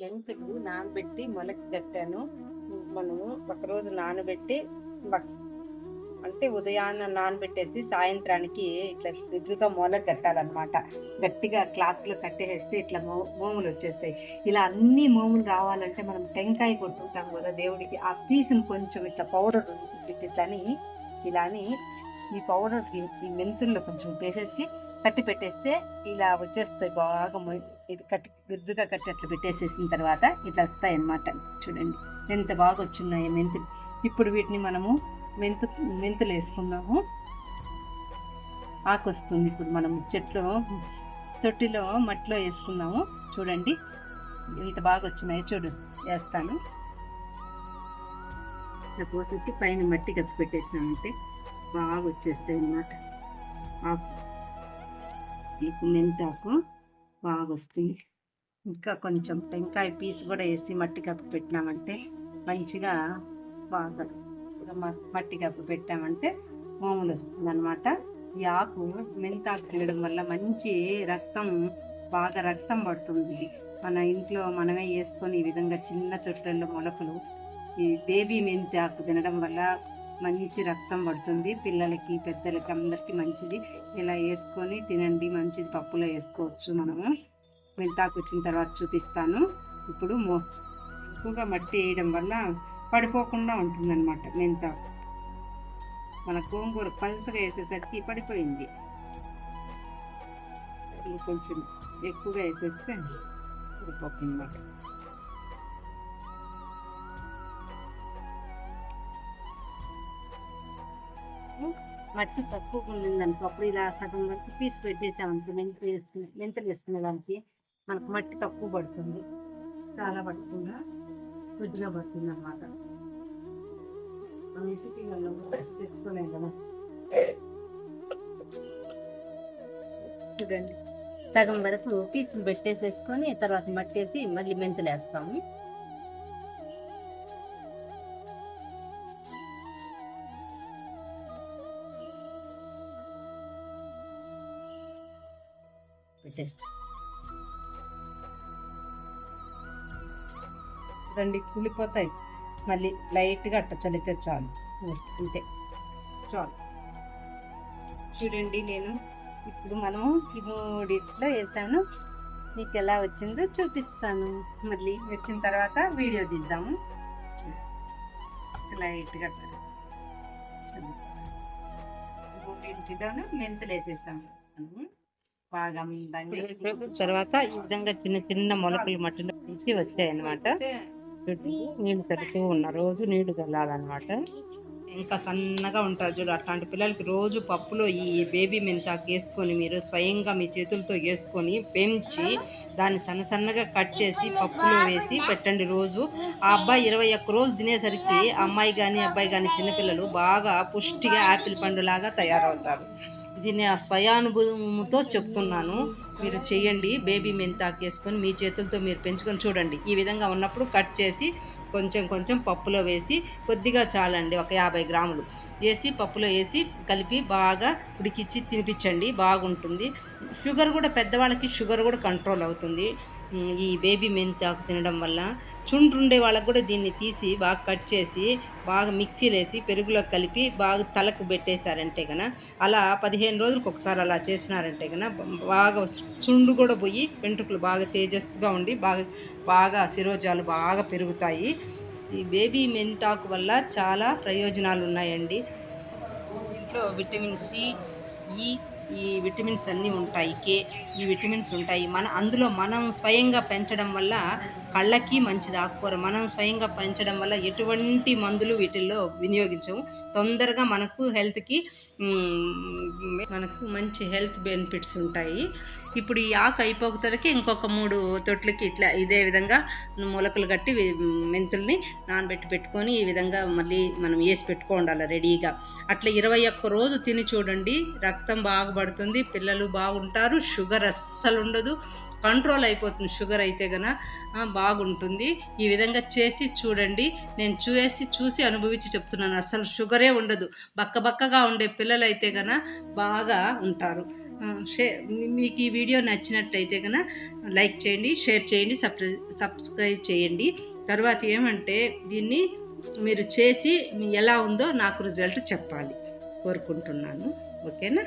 మెంతులు నానబెట్టి మొలకి కట్టాను. మనము ఒకరోజు నానబెట్టి అంటే ఉదయాన్న నానబెట్టేసి సాయంత్రానికి ఇట్లా దిగ్గుతో మొలక కట్టాలన్నమాట. గట్టిగా క్లాత్లో కట్టేస్తే ఇట్లా మో మోములు వచ్చేస్తాయి. ఇలా అన్ని మోములు రావాలంటే మనం టెంకాయ కొట్టుకుంటాం కదా దేవుడికి ఆ పీసును కొంచెం ఇట్లా పౌడర్ ఇట్లని ఇలాని ఈ పౌడర్ ఈ మెంతుల్లో కొంచెం వేసేసి కట్టి పెట్టేస్తే ఇలా వచ్చేస్తాయి బాగా ఇది కట్టి గుద్దుగా కట్టి అట్లా పెట్టేసేసిన తర్వాత ఇట్లా వస్తాయి అన్నమాట చూడండి ఎంత బాగా వచ్చున్నాయి మెంతులు. ఇప్పుడు వీటిని మనము మెంతు మెంతులు వేసుకున్నాము ఆకు వస్తుంది ఇప్పుడు మనం చెట్లు తొట్టిలో మట్టిలో వేసుకున్నాము చూడండి ఎంత బాగా వచ్చినాయి చూడు వేస్తాను. ఇట్లా పోసేసి పైన మట్టి కప్పి పెట్టేసినామంటే బాగా వచ్చేస్తాయి అన్నమాట ఆకు. ఇప్పుడు మెంతాకు బాగా వస్తుంది ఇంకా కొంచెం టెంకాయ పీస్ కూడా వేసి మట్టి కప్పు పెట్టినామంటే మంచిగా బాగా మట్టి కప్పు పెట్టామంటే మోములు వస్తుంది అనమాట ఈ ఆకు మెంతాకు తినడం వల్ల మంచి రక్తం బాగా రక్తం పడుతుంది. మన ఇంట్లో మనమే వేసుకొని ఈ విధంగా చిన్న చెట్లలో మొలకలు ఈ బేబీ మెంతి ఆకు తినడం వల్ల మంచి రక్తం పడుతుంది. పిల్లలకి పెద్దలకి అందరికీ మంచిది. ఇలా వేసుకొని తినండి. మంచిది పప్పులో వేసుకోవచ్చు మనము. మెంతాకు వచ్చిన తర్వాత చూపిస్తాను. ఇప్పుడు మో ఎక్కువగా మట్టి వేయడం వల్ల పడిపోకుండా ఉంటుందన్నమాట మెంతాకు మన గోంగూర పలుసగా వేసేసరికి పడిపోయింది. కొంచెం ఎక్కువగా వేసేస్తే పడిపోతుంది అన్నమాట మట్టి తక్కువగా ఉండిందనుకో అప్పుడు ఇలా సగం వరకు పీస్ పెట్టేసామనుకో మెంతులు వేసుకునే మెంతులు వేసుకునే దానికి మనకు మట్టి తక్కువ పడుతుంది. చాలా పడకుండా కొద్దిగా పడుతుంది అనమాట మనం ఇంటికి కదా. చూడండి. సగం వరకు పీసులు పెట్టేసేసుకొని తర్వాత మట్టేసి మళ్ళీ మెంతులు వేస్తాము. పెట్టేస్తాం. రండి కుళ్ళిపోతాయి. మళ్ళీ లైట్గా అట్ట చలితే చాలు. అంతే. చాలు. చూడండి నేను ఇప్పుడు మనం ఈ మూడిట్లో వేసాను. మీకు ఎలా వచ్చిందో చూపిస్తాను. మళ్ళీ వచ్చిన తర్వాత వీడియో తీద్దాము. లైట్గా మూడింటిలోనూ మెంతులు వేసేస్తాము బాగా తర్వాత ఈ విధంగా చిన్న చిన్న మొలకలు మట్టిలో నుంచి వచ్చాయి అనమాట నీళ్ళు తడుతూ ఉన్న రోజు నీళ్ళు చల్లాలన్నమాట. ఇంకా సన్నగా ఉంటారు చూడు అట్లాంటి పిల్లలకి రోజు పప్పులో ఈ బేబీ మెంతాకు వేసుకొని మీరు స్వయంగా మీ చేతులతో వేసుకొని పెంచి దాన్ని సన్న సన్నగా కట్ చేసి పప్పులో వేసి పెట్టండి రోజు. ఆ అబ్బాయి ఇరవై ఒక్క రోజు తినేసరికి అమ్మాయి కానీ అబ్బాయి కానీ చిన్నపిల్లలు బాగా పుష్టిగా యాపిల్ పండులాగా తయారవుతారు. ఇది నా స్వయానుభవంతో చెప్తున్నాను. మీరు చేయండి. బేబీ మెంతాకు వేసుకొని మీ చేతులతో మీరు పెంచుకొని చూడండి. ఈ విధంగా ఉన్నప్పుడు కట్ చేసి కొంచెం కొంచెం పప్పులో వేసి కొద్దిగా చాలండి. ఒక యాభై గ్రాములు వేసి పప్పులో వేసి కలిపి బాగా ఉడికిచ్చి తినిపించండి. బాగుంటుంది. షుగర్ కూడా పెద్దవాళ్ళకి షుగర్ కూడా కంట్రోల్ అవుతుంది. ఈ బేబీ మెంతాకు తినడం వల్ల చుండ్రుండే వాళ్ళకు కూడా దీన్ని తీసి బాగా కట్ చేసి బాగా మిక్సీలో వేసి పెరుగులో కలిపి బాగా తలకు పెట్టేశారంటే కన అలా పదిహేను రోజులకు ఒకసారి అలా చేసినారంటే కన బాగా చుండు కూడా పోయి వెంట్రుకలు బాగా తేజస్సుగా ఉండి బాగా బాగా శిరోజాలు బాగా పెరుగుతాయి. ఈ బేబీ మెంతాకు వల్ల చాలా ప్రయోజనాలు ఉన్నాయండి ఇంట్లో విటమిన్ సి ఈ ఈ విటమిన్స్ అన్నీ ఉంటాయి కే ఈ విటమిన్స్ ఉంటాయి. మన అందులో మనం స్వయంగా పెంచడం వల్ల కళ్ళకి మంచిది ఆకుకూర మనం స్వయంగా పెంచడం వల్ల ఎటువంటి మందులు వీటిల్లో వినియోగించము తొందరగా మనకు హెల్త్కి మనకు మంచి హెల్త్ బెనిఫిట్స్ ఉంటాయి. ఇప్పుడు ఈ ఆకు అయిపోతలకి ఇంకొక మూడు తొట్లకి ఇట్లా ఇదే విధంగా మొలకలు కట్టి మెంతుల్ని నానబెట్టి పెట్టుకొని ఈ విధంగా మళ్ళీ మనం వేసి పెట్టుకోండాలి రెడీగా. అట్లా ఇరవై ఒక్క రోజు తిని చూడండి. రక్తం బాగుపడుతుంది పిల్లలు బాగుంటారు. షుగర్ అస్సలు ఉండదు. కంట్రోల్ అయిపోతుంది. షుగర్ అయితే గన బాగుంటుంది. ఈ విధంగా చేసి చూడండి. నేను చూసి చూసి అనుభవించి చెప్తున్నాను. అసలు షుగరే ఉండదు. బక్క బక్కగా ఉండే పిల్లలు అయితే గన బాగా ఉంటారు. షే మీకు ఈ వీడియో నచ్చినట్టయితే కనుక లైక్ చేయండి షేర్ చేయండి సబ్స్క్రైబ్ చేయండి. తర్వాత ఏమంటే దీన్ని మీరు చేసి మీ ఎలా ఉందో నాకు రిజల్ట్ చెప్పాలి కోరుకుంటున్నాను. ఓకేనా?